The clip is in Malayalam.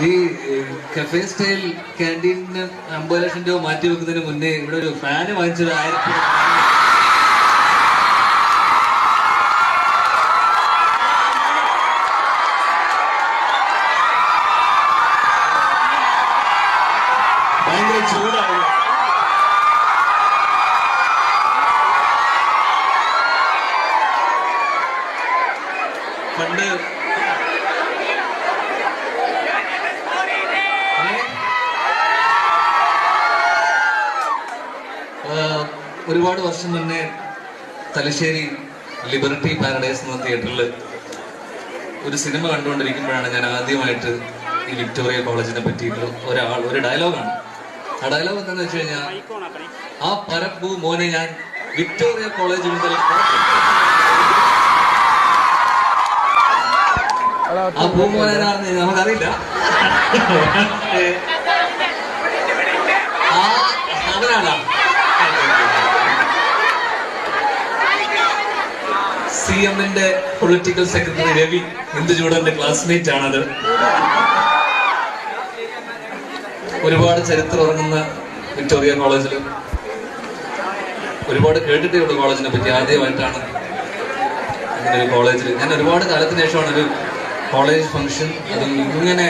ഈ കഫേ സ്റ്റൈൽ ക്യാന്റീനിന് അമ്പത് ലക്ഷം രൂപ മാറ്റി വെക്കുന്നതിന് മുന്നേ ഇവിടെ ഒരു ഫാന് വാങ്ങിച്ചത് ആയിരത്തി ഭയങ്കര ചൂടാണ് പണ്ട് ഒരുപാട് വർഷം മുന്നേ തലശ്ശേരി ലിബർട്ടി പാരഡൈസ് എന്ന തിയേറ്ററിൽ ഒരു സിനിമ കണ്ടുകൊണ്ടിരിക്കുമ്പോഴാണ് ഞാൻ ആദ്യമായിട്ട് ഈ വിക്ടോറിയ കോളേജിനെ പറ്റിയിട്ട് ഒരാൾ ഒരു ഡയലോഗാണ് ആ ഡയലോഗ് എന്താണെന്ന് വെച്ച് കഴിഞ്ഞാൽ ആ പരപ്പു മോനെ ഞാൻ വിക്ടോറിയ കോളേജ് മുതൽ ആ നമുക്കറിയില്ല. അവനാണോ എമ്മിന്റെ പൊളിറ്റിക്കൽ സെക്രട്ടറി രവി ഹിന്ദുജൂടന്റെ ക്ലാസ്മേറ്റ് ആണത്. ഒരുപാട് ചരിത്രം ഉറങ്ങുന്ന വിക്ടോറിയ കോളേജിൽ. ഒരുപാട് കേട്ടിട്ടേ കോളേജിനെ പറ്റി ആദ്യമായിട്ടാണ് അങ്ങനെ ഒരു കോളേജിൽ ഞാൻ ഒരുപാട് കാലത്തിന് ശേഷമാണ് ഒരു കോളേജ് ഫംഗ്ഷൻ അതും ഇങ്ങനെ